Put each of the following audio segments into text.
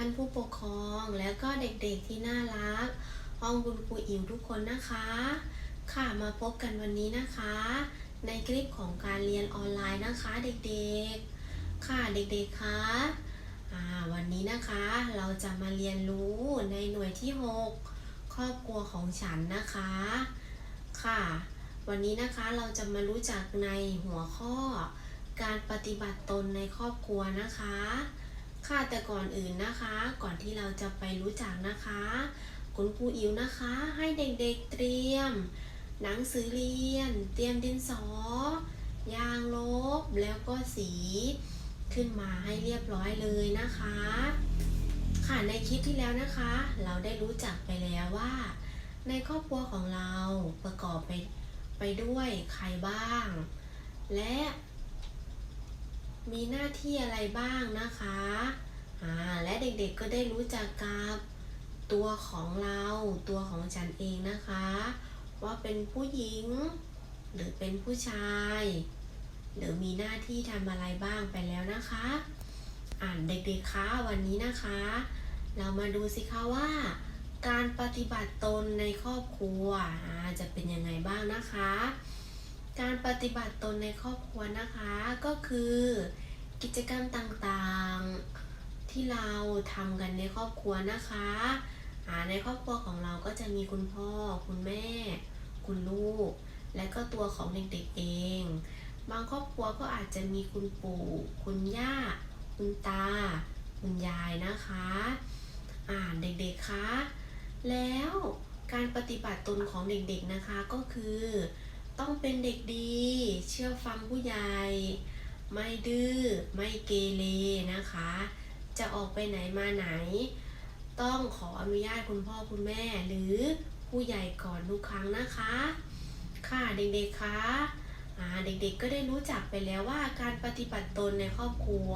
ท่านผู้ปกครองแล้วก็เด็กๆที่น่ารัก ห้องคุณครูอิ๋วทุกคนนะคะ ค่ะมาพบกันวันนี้นะคะ ในคลิปของการเรียนออนไลน์นะคะเด็กๆ ค่ะเด็กๆคะอ่าวันนี้นะคะเราจะมาเรียนรู้ในหน่วยที่ 6 ครอบครัวของฉันนะคะ ค่ะ วันนี้นะคะเราจะมารู้จักในหัวข้อ การปฏิบัติตนในครอบครัวนะคะ ค่ะแต่ก่อนอื่นนะคะ ก่อนที่เราจะไปรู้จักนะคะ คุณครูอิ๋วนะคะ ให้เด็กๆเตรียม หนังสือเรียน เตรียมดินสอ ยางลบ แล้วก็สี ขึ้นมาให้เรียบร้อยเลยนะคะ ค่ะในคลิปที่แล้วนะคะ เราได้รู้จักไปแล้วว่า ในครอบครัวของเราประกอบไปไปด้วยใครบ้าง และ มีหน้าที่อะไรบ้างนะคะอ่าและเด็กๆก็ได้รู้จักกับตัวของเราตัวของฉันเองนะคะ ว่าเป็นผู้หญิง หรือเป็นผู้ชาย หรือมีหน้าที่ทำอะไรบ้างไปแล้วนะคะ อ่านเด็กๆคะวันนี้นะคะ เรามาดูสิคะว่า การปฏิบัติตนในครอบครัวจะเป็นยังไงบ้างนะคะ การปฏิบัติตนในครอบครัวนะคะก็คือ กิจกรรมต่างๆที่เราทำกันในครอบครัวนะคะในครอบครัวของเราก็จะมีคุณพ่อ คุณแม่ คุณลูก และก็ตัวของเด็กๆเอง บางครอบครัวก็อาจจะมีคุณปู่ คุณย่า คุณตา คุณยายนะคะอ่านเด็กๆคะแล้วการปฏิบัติตนของเด็กๆนะคะก็คือ ต้องเป็นเด็กดี เชื่อฟังผู้ใหญ่ ไม่ดื้อ ไม่เกเรนะคะ จะออกไปไหนมาไหน ต้องขออนุญาตคุณพ่อคุณแม่ หรือผู้ใหญ่ก่อนทุกครั้งนะคะ ค่ะเด็กๆคะอ่าเด็กๆก็ได้รู้จักไปแล้วว่าการปฏิบัติตนในครอบครัว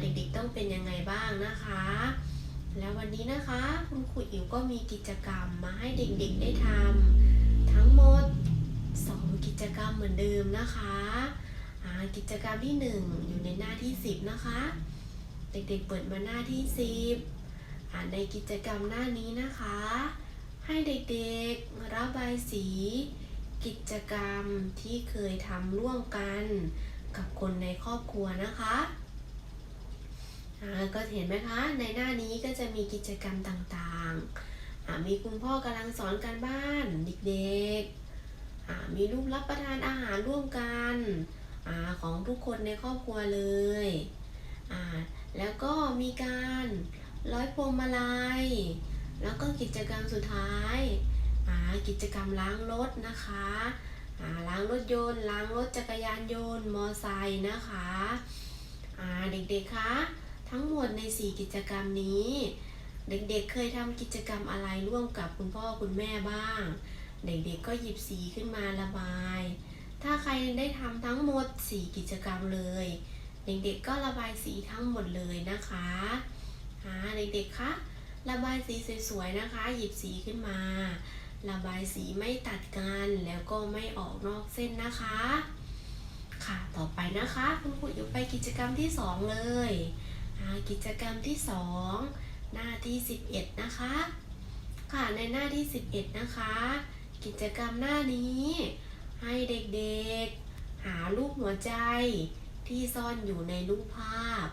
เด็กๆต้องเป็นยังไงบ้างนะคะ แล้ววันนี้นะคะ คุณครูอิ๋วก็มีกิจกรรมมาให้เด็กๆได้ทำทั้งหมด 2 กิจกรรมเหมือนเดิมนะคะกิจกรรมที่ 1 อยู่ในหน้าที่ 10 นะคะ เด็กๆเปิดมาหน้าที่ 10ในกิจกรรมหน้านี้นะคะ ให้เด็กๆระบายสี กิจกรรมที่เคยทำร่วมกันกับคนในครอบครัวนะคะก็เห็นไหมคะ ในหน้านี้ก็จะมีกิจกรรมต่างๆ มีคุณพ่อกำลังสอนการบ้านเด็กๆ มีรูปรับประทานอาหารร่วมกันอของทุกคนในครอบครัวเลยแล้วก็มีการร้อยพวงมาลัย แล้วก็กิจกรรมสุดท้ายกิจกรรมล้างรถนะคะล้างรถยนต์ล้างรถจักรยานยนต์มอไซค์นะคะเด็กๆคะทั้งหมดใน 4 กิจกรรมนี้ เด็กๆเคยทำกิจกรรมอะไรร่วมกับคุณพ่อคุณแม่บ้าง เด็กๆก็หยิบสีขึ้นมาระบาย ถ้าใครได้ทำทั้งหมด 4 กิจกรรมเลย เด็กๆก็ระบายสีทั้งหมดเลยนะคะอ่าเด็กๆคะระบายสีสวยๆนะคะ หยิบสีขึ้นมา ระบายสีไม่ตัดกันแล้วก็ไม่ออกนอกเส้นนะคะ ค่ะต่อไปนะคะ คุณครูอยู่ไปกิจกรรมที่ 2 เลยอ่ากิจกรรมที่ 2 หน้าที่ 11 นะคะ ค่ะในหน้าที่ 11 นะคะ กิจกรรมหน้านี้ ให้เด็กๆ หารูปหัวใจที่ซ่อนอยู่ในรูปภาพ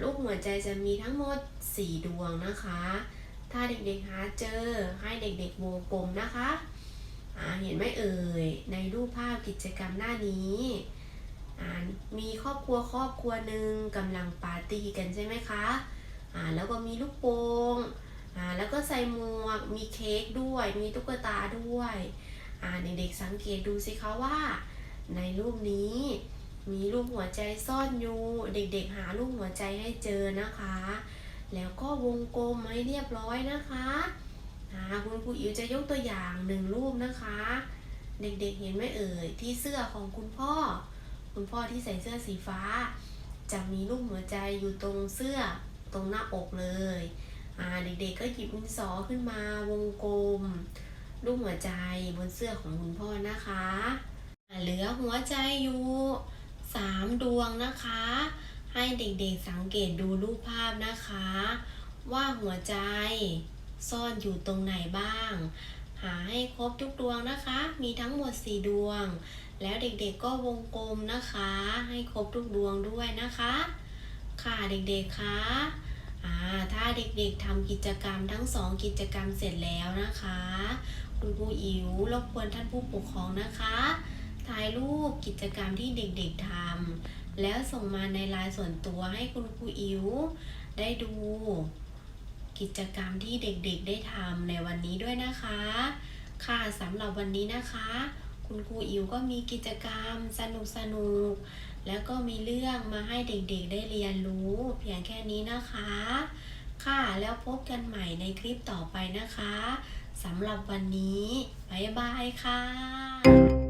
รูปหัวใจจะมีทั้งหมด 4 ดวงนะคะ ถ้าเด็กๆหาเจอให้เด็กๆวงกลมนะคะเห็นไหมเอ่ย ในรูปภาพกิจกรรมหน้านี้มีครอบครัวครอบครัวหนึ่งกำลังปาร์ตี้กันใช่ไหมคะ แล้วก็มีลูกโป่ง อ่าแล้วก็ใส่หมวก มีเค้กด้วย มีตุ๊กตาด้วยอ่าเด็กๆสังเกตดูสิคะว่า ในรูปนี้ มีรูปหัวใจซ่อนอยู่ เด็กๆหารูปหัวใจให้เจอนะคะ แล้วก็วงกลมให้เรียบร้อยนะคะอ่าคุณครูอิ๋วจะยกตัวอย่างหนึ่งรูปนะคะ เด็กๆเห็นไหมเอ่ยที่เสื้อของคุณพ่อ คุณพ่อที่ใส่เสื้อสีฟ้า จะมีรูปหัวใจอยู่ตรงเสื้อตรงหน้าอกเลย อ่าเด็กๆก็หยิบดินสอขึ้นมาวงกลมรูปหัวใจบนเสื้อของคุณพ่อนะคะเหลือหัวใจอยู่สามดวงนะคะ ให้เด็กๆสังเกตดูรูปภาพนะคะ ว่าหัวใจซ่อนอยู่ตรงไหนบ้าง หาให้ครบทุกดวงนะคะ มีทั้งหมด4ดวง แล้วเด็กๆก็วงกลมนะคะ ให้ครบทุกดวงด้วยนะคะ ค่ะเด็กๆคะอ่า ถ้าเด็กๆทำกิจกรรมทั้งสองกิจกรรมเสร็จแล้วนะคะ คุณครูอิ๋วรบกวนท่านผู้ปกครองนะคะถ่ายรูปกิจกรรมที่เด็กๆทำแล้วส่งมาในไลน์ส่วนตัวให้คุณครูอิ๋วได้ดู กิจกรรมที่เด็กๆได้ทำในวันนี้ด้วยนะคะ ค่ะสำหรับวันนี้นะคะ คุณครูอิ๋วก็มีกิจกรรมสนุกๆ แล้วก็มีเรื่องมาให้เด็กๆได้เรียนรู้ เพียงแค่นี้นะคะ ค่ะแล้วพบกันใหม่ในคลิปต่อไปนะคะสำหรับวันนี้ บ๊ายบายค่ะ